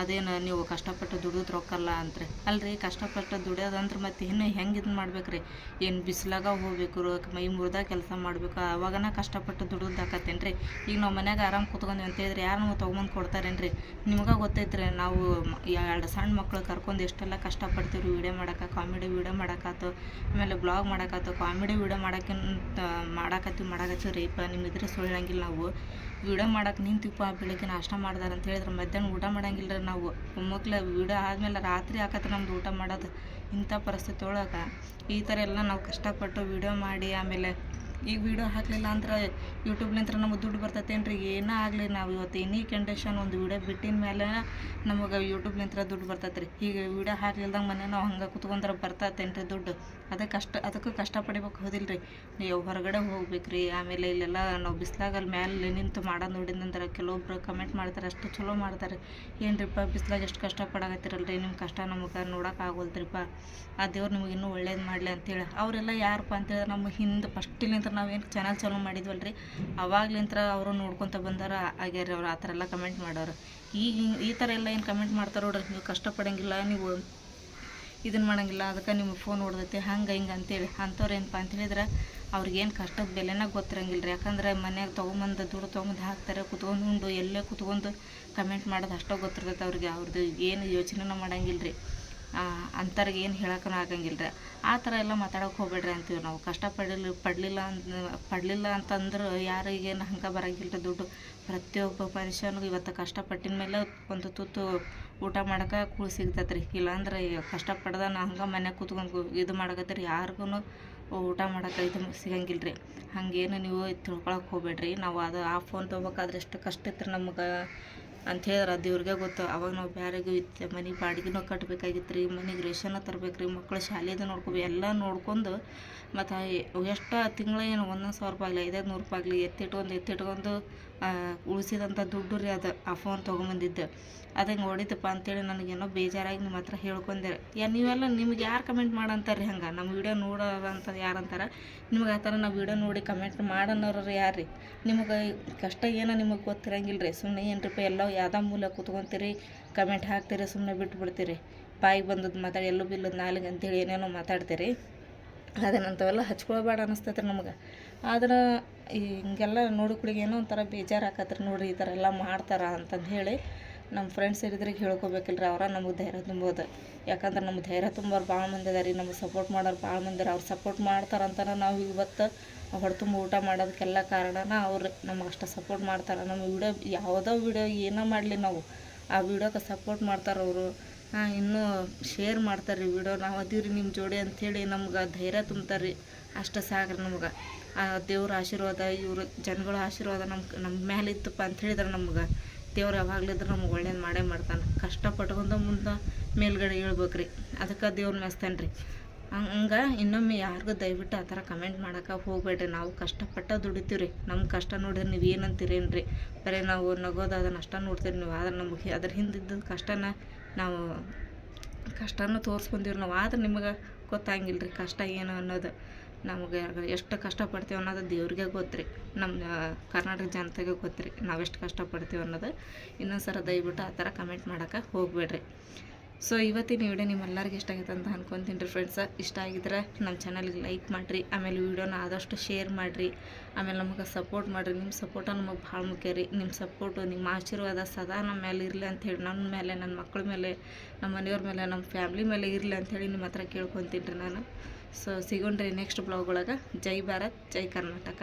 ಅದೇನು ನೀವು ಕಷ್ಟಪಟ್ಟು ದುಡಿದು ರೊಕ್ಕಲ್ಲ ಅಂತ್ರಿ. ಅಲ್ರಿ, ಕಷ್ಟಪಟ್ಟು ದುಡಿಯೋದಂದ್ರೆ ಮತ್ತೆ ಇನ್ನು ಹೆಂಗೆ ಇದನ್ನ ಮಾಡ್ಬೇಕು ರೀ ಏನು ಬಿಸಿಲಾಗ ಹೋಗ್ಬೇಕು ಮೈ ಮುರಿದಾಗ ಕೆಲಸ ಮಾಡ್ಬೇಕು, ಅವಾಗನ ಕಷ್ಟಪಟ್ಟು ದುಡಿದು ಹಾಕತ್ತೇನು ರೀ ಈಗ ನಾವು ಮನ್ಯಾಗ ಆರಾಮ್ ಕೂತ್ಕೊಂಡ್ವಿ ಅಂತ ಹೇಳಿದ್ರೆ ಯಾರು ನಮಗೆ ತೊಗೊಂಬಂದು ಕೊಡ್ತಾರೇನು ರೀ ನಿಮ್ಗೆ ಗೊತ್ತೈತ್ರಿ, ನಾವು ಎರಡು ಸಣ್ಣ ಮಕ್ಳು ಕರ್ಕೊಂಡು ಎಷ್ಟೆಲ್ಲ ಕಷ್ಟಪಡ್ತೀವಿ ರೀ ವೀಡಿಯೋ ಮಾಡಕ್ಕೆ ಕಾಮಿಡಿ ವೀಡಿಯೋ ಮಾಡಕ್ಕಾತು ಆಮೇಲೆ ಬ್ಲಾಗ್ ಮಾಡಕ್ಕಾತು ಕಾಮಿಡಿ ವೀಡಿಯೋ ಮಾಡೋಕ್ಕಿಂತ ಮಾಡಾಕತ್ತೀವಿ ಮಾಡಾಕತ್ತೀವಿ ರೀ ಇಪ್ಪ ನಿಮ್ಮ ಸುಳ್ಳಂಗಿಲ್ಲ ನಾವು. ವೀಡಿಯೋ ಮಾಡಕ್ಕೆ ನಿಂತಿಪ್ಪ, ಬೆಳಿಗ್ಗೆ ನಾಷ್ಟ ಮಾಡ್ದಾರ ಅಂತ ಹೇಳಿದ್ರೆ ಮಧ್ಯಾಹ್ನ ಊಟ ಮಾಡಂಗಿಲ್ಲ ನಾವು. ಒಮ್ಮಕ್ಲೆ ವಿಡಿಯೋ ಆದಮೇಲೆ ರಾತ್ರಿ ಹಾಕತ್ತೆ ನಮ್ದು ಊಟ ಮಾಡೋದು ಇಂಥ ಪರಿಸ್ಥಿತಿ ಒಳಗೆ ಈ ಥರ ಎಲ್ಲ ನಾವು ಕಷ್ಟಪಟ್ಟು ವಿಡಿಯೋ ಮಾಡಿ ಆಮೇಲೆ ಈಗ ವೀಡಿಯೋ ಹಾಕಲಿಲ್ಲ ಅಂದ್ರೆ ಯೂಟ್ಯೂಬ್ಲಿಂತ್ರ ನಮಗೆ ದುಡ್ಡು ಬರ್ತೈತೇನು ರೀ ಏನೇ ಆಗಲಿ ನಾವು ಇವತ್ತು ಎನಿ ಕಂಡೀಷನ್ ಒಂದು ವೀಡಿಯೋ ಬಿಟ್ಟಿನ ಮೇಲೆ ನಮಗೆ ಯೂಟ್ಯೂಬ್ಲಿಂತ್ರ ದುಡ್ಡು ಬರ್ತೈತೆ ರೀ ಈಗ ವೀಡಿಯೋ ಹಾಕ್ಲಿಲ್ದಂಗೆ ಮನೆ ನಾವು ಹಂಗೆ ಕುತ್ಕೊಂಡ್ರೆ ಬರ್ತೈತೇನು ರೀ ದುಡ್ಡು? ಅದಕ್ಕೆ ಕಷ್ಟ, ಅದಕ್ಕೂ ಕಷ್ಟ ಪಡಿಬೇಕು ಹೌದಿಲ್ಲ ರೀ ನೀವು ಹೊರಗಡೆ ಹೋಗ್ಬೇಕು ರೀ ಆಮೇಲೆ ಇಲ್ಲೆಲ್ಲ ನಾವು ಬಿಸ್ಲಾಗ ಅಲ್ಲಿ ಮ್ಯಾಲೆ ನಿಂತು ಮಾಡೋದು ನೋಡಿದಂದ್ರೆ ಕೆಲವೊಬ್ರು ಕಮೆಂಟ್ ಮಾಡ್ತಾರೆ, ಅಷ್ಟು ಚಲೋ ಮಾಡ್ತಾರೆ. ಏನ್ರಿಪ್ಪ ಬಿಸ್ಲಾಗ ಎಷ್ಟು ಕಷ್ಟಪಡಾಕತ್ತಿರಲ್ರಿ ನಿಮ್ಮ ಕಷ್ಟ ನಮಗೆ ನೋಡೋಕೆ ಆಗೋಲ್ತ್ರಿಪ್ಪ. ಆ ದೇವ್ರು ನಿಮಗೆ ಇನ್ನೂ ಒಳ್ಳೇದು ಮಾಡಲಿ ಅಂತೇಳಿ. ಅವರೆಲ್ಲ ಯಾರಪ್ಪ ಅಂತೇಳಿ ನಮ್ಮ ಹಿಂದೆ ಫಸ್ಟಿಲಿಂತ್ರ ನಾವೇನು ಚಾನಲ್ ಚಾಲೂ ಮಾಡಿದ್ವಲ್ರಿ? ಅವಾಗ್ಲಿಂತ್ರ ಅವರು ನೋಡ್ಕೊತ ಬಂದಾರ ಆಗ್ಯಾರ ಅವ್ರು ಆ ಥರ ಎಲ್ಲ ಕಮೆಂಟ್ ಮಾಡೋರು. ಈಗ ಈ ಥರ ಎಲ್ಲ ಏನು ಕಮೆಂಟ್ ಮಾಡ್ತಾರೆ ನೋಡ್ರಿ, ನೀವು ಕಷ್ಟಪಡೋಂಗಿಲ್ಲ, ನೀವು ಇದನ್ನು ಮಾಡಂಗಿಲ್ಲ, ಅದಕ್ಕೆ ನಿಮ್ಗೆ ಫೋನ್ ಹೊಡ್ದೈತಿ, ಹಂಗೆ ಹಿಂಗೆ ಅಂತೇಳಿ. ಅಂಥವ್ರು ಏನಪ್ಪ ಅಂತ ಹೇಳಿದ್ರೆ ಅವ್ರಿಗೇನು ಕಷ್ಟದ ಬೆಲೆನ ಗೊತ್ತಿರಂಗಿಲ್ಲ ರೀ ಯಾಕಂದ್ರೆ ಮನ್ಯಾಗ ತೊಗೊಂಬಂದು ದುಡ್ಡು ತೊಗೊಂಬಂದು ಹಾಕ್ತಾರೆ, ಕುತ್ಕೊಂಡು ಉಂಡು ಎಲ್ಲೇ ಕುತ್ಕೊಂಡು ಕಮೆಂಟ್ ಮಾಡೋದು ಅಷ್ಟೋ ಗೊತ್ತಿರ್ತೈತೆ ಅವ್ರಿಗೆ. ಅವ್ರದ್ದು ಏನು ಯೋಚನೆನ ಮಾಡಂಗಿಲ್ಲ ರೀ ಅಂಥವ್ರಿಗೆ ಏನು ಹೇಳಕ್ಕೂ ಆಗಂಗಿಲ್ಲ ಆ ಥರ ಎಲ್ಲ ಮಾತಾಡೋಕೆ ಹೋಗ್ಬೇಡ್ರಿ ಅಂತೀವಿ ನಾವು. ಕಷ್ಟ ಪಡಲಿ ಪಡಲಿಲ್ಲ ಅಂತ ಪಡಲಿಲ್ಲ ಅಂತಂದ್ರೆ ಯಾರಿಗೇನು ಹಂಗೆ ಬರಂಗಿಲ್ಲ ರೀ ದುಡ್ಡು. ಪ್ರತಿಯೊಬ್ಬ ಮನುಷ್ಯನಿಗೂ ಇವತ್ತು ಕಷ್ಟಪಟ್ಟಿನ ಮೇಲೆ ಒಂದು ತುತ್ತು ಊಟ ಮಾಡೋಕೆ ಕೂಳು ಸಿಗ್ತೈತೆ ರೀ ಇಲ್ಲಾಂದ್ರೆ ಕಷ್ಟಪಡ್ದ ನಾ ಹಂಗೆ ಮನ್ಯಾಗ ಕೂತ್ಕೊಂಡು ಇದು ಮಾಡಕತ್ತೀರಿ. ಯಾರಿಗೂ ಊಟ ಮಾಡೋಕೆ ಇದು ಸಿಗಂಗಿಲ್ಲ ರೀ ಹಂಗೇನು ನೀವು ತಿಳ್ಕೊಳಕ್ಕೆ ಹೋಗ್ಬೇಡ್ರಿ. ನಾವು ಅದು ಆ ಫೋನ್ ತೊಗೊಬೇಕಾದ್ರೆ ಎಷ್ಟು ಕಷ್ಟ ಇತ್ತು ನಮ್ಗೆ. ಅಂತ ಹೇಳಿದ್ರೆ ಗೊತ್ತು. ಅವಾಗ ನಾವು ಬ್ಯಾರೆಗೂ ಇತ್ತು, ಮನೆ ಬಾಡಿಗೆನೂ ಕಟ್ಟಬೇಕಾಗಿತ್ತು ರೀ, ಮನೆಗೆ ರೇಷನ್ನ ತರ್ಬೇಕು ರೀ ಮಕ್ಳು ಶಾಲೆದು ನೋಡ್ಕೋಬೇಕು, ಎಲ್ಲ ನೋಡ್ಕೊಂಡು ಮತ್ತು ಎಷ್ಟು ತಿಂಗಳ ಏನು, ಒಂದೊಂದು ಸಾವಿರ ರೂಪಾಯಿ ಆಗಲಿ, ಐದೈದು ನೂರು ರೂಪಾಯಿ ಆಗಲಿ, ಎತ್ತಿಟ್ಕೊಂಡು ಎತ್ತಿಟ್ಕೊಂಡು ಉಳಿಸಿದಂಥ ದುಡ್ಡು ರೀ ಅದು. ಆ ಫೋನ್ ತೊಗೊಂಬಂದಿದ್ದು. ಅದು ಹಿಂಗೆ ಹೊಡಿತಪ್ಪ ಅಂತೇಳಿ ನನಗೇನೋ ಬೇಜಾರಾಗಿ ನಿಮ್ಮ ಹತ್ರ ಹೇಳ್ಕೊಂಡೆ. ಯಾ ನೀವೆಲ್ಲ ನಿಮ್ಗೆ ಯಾರು ಕಮೆಂಟ್ ಮಾಡಂತಾರೆ ರೀ ಹಂಗೆ? ನಮ್ಮ ವೀಡಿಯೋ ನೋಡೋದಂತ ಯಾರು ಅಂತಾರೆ ನಿಮ್ಗೆ ಆ ಥರ ನಾವು ವೀಡಿಯೋ ನೋಡಿ ಕಮೆಂಟ್ ಮಾಡೋನವ್ರು ಯಾರು ರೀ ನಿಮಗೆ ಕಷ್ಟ ಏನೋ ನಿಮಗೆ ಗೊತ್ತಿರಂಗಿಲ್ಲ ರೀ ಸುಮ್ಮನೆ ಏನ್ರಿಪ್ಪ ಎಲ್ಲ ಯಾವ್ದೋ ಮೂಲ ಕೂತ್ಕೊಂತೀರಿ ಕಮೆಂಟ್ ಹಾಕ್ತೀರಿ ಸುಮ್ಮನೆ ಬಿಟ್ಬಿಡ್ತೀರಿ. ಬಾಯಿಗೆ ಬಂದದ್ದು ಮಾತಾಡಿ, ಎಲ್ಲೂ ಬಿಲ್ಲದ ನಾಲಿಗೆ ಅಂತೇಳಿ ಏನೇನೋ ಮಾತಾಡ್ತೀರಿ. ಅದನ್ನಂಥವೆಲ್ಲ ಹಚ್ಕೊಳ್ಬೇಡ ಅನ್ನಿಸ್ತೈತ್ರಿ ನಮ್ಗೆ. ಆದ್ರೆ ಹಿಂಗೆಲ್ಲ ನೋಡು ಕುಡಿಗೆ ಏನೋ ಒಂಥರ ಬೇಜಾರು ಆಕತ್ರಿ ನೋಡ್ರಿ ಈ ಥರ ಎಲ್ಲ ಮಾಡ್ತಾರೆ ಅಂತಂದು ಹೇಳಿ ನಮ್ಮ ಫ್ರೆಂಡ್ಸ್ ಇರಿದ್ರಿಗೆ ಹೇಳ್ಕೊಬೇಕಿಲ್ಲ ರೀ ಅವರ ನಮಗೆ ಧೈರ್ಯ ತುಂಬೋದು. ಯಾಕಂದ್ರೆ ನಮ್ಮ ಧೈರ್ಯ ತುಂಬೋರು ಭಾಳ ಮಂದಿ ಅದ ರೀ ನಮಗೆ ಸಪೋರ್ಟ್ ಮಾಡೋರು ಭಾಳ ಮಂದಿ ಅವ್ರು ಸಪೋರ್ಟ್ ಮಾಡ್ತಾರಂತನ ನಾವು ಇವತ್ತು ಹೊಡ್ತುಂಬ ಊಟ ಮಾಡೋದಕ್ಕೆಲ್ಲ ಕಾರಣನ ಅವ್ರು ನಮಗೆ ಅಷ್ಟು ಸಪೋರ್ಟ್ ಮಾಡ್ತಾರೆ. ನಮ್ಮ ವಿಡಿಯೋ ಯಾವುದೋ ವಿಡಿಯೋ ಏನೋ ಮಾಡಲಿ ನಾವು. ಆ ವಿಡಿಯೋಕ್ಕೆ ಸಪೋರ್ಟ್ ಮಾಡ್ತಾರೆ ಅವರು. ಇನ್ನೂ ಶೇರ್ ಮಾಡ್ತಾರೆ ರೀ ವಿಡಿಯೋ ನಾವು ಅದೀವಿ ನಿಮ್ಮ ಜೋಡಿ ಅಂಥೇಳಿ ನಮ್ಗೆ ಧೈರ್ಯ ತುಂಬ್ತಾರೆ ರೀ ಅಷ್ಟು ಸಾಕ್ರಿ ನಮ್ಗೆ. ಆ ದೇವ್ರ ಆಶೀರ್ವಾದ, ಇವರು ಜನಗಳ ಆಶೀರ್ವಾದ ನಮ್ಮ ನಮ್ಮ ಮೇಲೆ ಇತ್ತಪ್ಪ ಅಂತ ಹೇಳಿದ್ರೆ ನಮ್ಗೆ. ದೇವ್ರು ಯಾವಾಗಲಿದ್ರೆ ನಮ್ಗೆ ಒಳ್ಳೇದು ಮಾಡೇ ಮಾಡ್ತಾನೆ. ಕಷ್ಟ ಪಟ್ಕೊಂಡು ಮುಂದೆ ಮೇಲ್ಗಡೆ ಹೇಳ್ಬೇಕು ರೀ ಅದಕ್ಕೆ ದೇವ್ರ ಮೆಸ್ತಾನೆ ರೀ ಹಂಗೆ, ಇನ್ನೊಮ್ಮೆ ಯಾರಿಗೂ ದಯವಿಟ್ಟು ಆ ಥರ ಕಮೆಂಟ್ ಮಾಡೋಕೆ ಹೋಗ್ಬೇಡ್ರಿ. ನಾವು ಕಷ್ಟಪಟ್ಟ ದುಡಿತೀವಿ ರೀ ನಮ್ಮ ಕಷ್ಟ ನೋಡಿದ್ರೆ ನೀವು ಏನಂತೀರೇನು ರೀ ಬರೀ ನಾವು ನಗೋದು ಅದನ್ನು ಅಷ್ಟ ನೋಡ್ತೀರಿ ನೀವು. ಆದ್ರೆ ನಮಗೆ, ಅದ್ರ ಹಿಂದಿದ್ದ ಕಷ್ಟನ ನಾವು ಕಷ್ಟನೂ ತೋರಿಸ್ಕೊಂತೀವಿ ನಾವು, ಆದ್ರೆ ನಿಮಗೆ ಗೊತ್ತಾಗಿಲ್ಲ ರೀ ಕಷ್ಟ ಏನು ಅನ್ನೋದು. ನಮಗೆ ಎಷ್ಟು ಕಷ್ಟಪಡ್ತೀವಿ ಅನ್ನೋದು ದೇವ್ರಿಗೆ ಗೊತ್ತು ರೀ ನಮ್ಮ ಕರ್ನಾಟಕ ಜನತೆಗೆ ಗೊತ್ತು ರೀ ನಾವೆಷ್ಟು ಕಷ್ಟಪಡ್ತೀವಿ ಅನ್ನೋದು. ಇನ್ನೊಂದು ಸಲ ದಯವಿಟ್ಟು ಆ ಥರ ಕಮೆಂಟ್ ಮಾಡೋಕೆ ಹೋಗಬೇಡ್ರಿ. ಸೊ ಇವತ್ತಿನ ವಿಡಿಯೋ ನಿಮ್ಮೆಲ್ಲರಿಗೂ ಇಷ್ಟ ಆಗೈತೆ ಅಂತ ಅನ್ಕೊತೀನಿ ರೀ ಫ್ರೆಂಡ್ಸ ಇಷ್ಟ ಆಗಿದ್ರೆ ನಮ್ಮ ಚಾನಲ್ಗೆ ಲೈಕ್ ಮಾಡಿರಿ, ಆಮೇಲೆ ವಿಡಿಯೋನ ಆದಷ್ಟು ಶೇರ್ ಮಾಡಿರಿ, ಆಮೇಲೆ ನಮಗೆ ಸಪೋರ್ಟ್ ಮಾಡಿರಿ. ನಿಮ್ಮ ಸಪೋರ್ಟ ನಮಗೆ ಭಾಳ ಮುಖ್ಯ ರೀ. ನಿಮ್ಮ ಸಪೋರ್ಟು ನಿಮ್ಮ ಆಶೀರ್ವಾದ ಸದಾ ನಮ್ಮ ಮೇಲೆ ಇರಲಿ ಅಂಥೇಳಿ ನನ್ನ ಮೇಲೆ ನನ್ನ ಮಕ್ಕಳ ಮೇಲೆ ನಮ್ಮ ಮನೆಯವ್ರ ಮೇಲೆ ನಮ್ಮ ಫ್ಯಾಮ್ಲಿ ಮೇಲೆ ಇರಲಿ ಅಂಥೇಳಿ ನಿಮ್ಮ ಹತ್ರ ಕೇಳ್ಕೊತೀನಿ ರೀ ನಾನು. ಸೊ ಸಿಗೋಣ್ರಿ ನೆಕ್ಸ್ಟ್ ಬ್ಲಾಗ್ ಒಳಗೆ. ಜೈ ಭಾರತ್, ಜೈ ಕರ್ನಾಟಕ.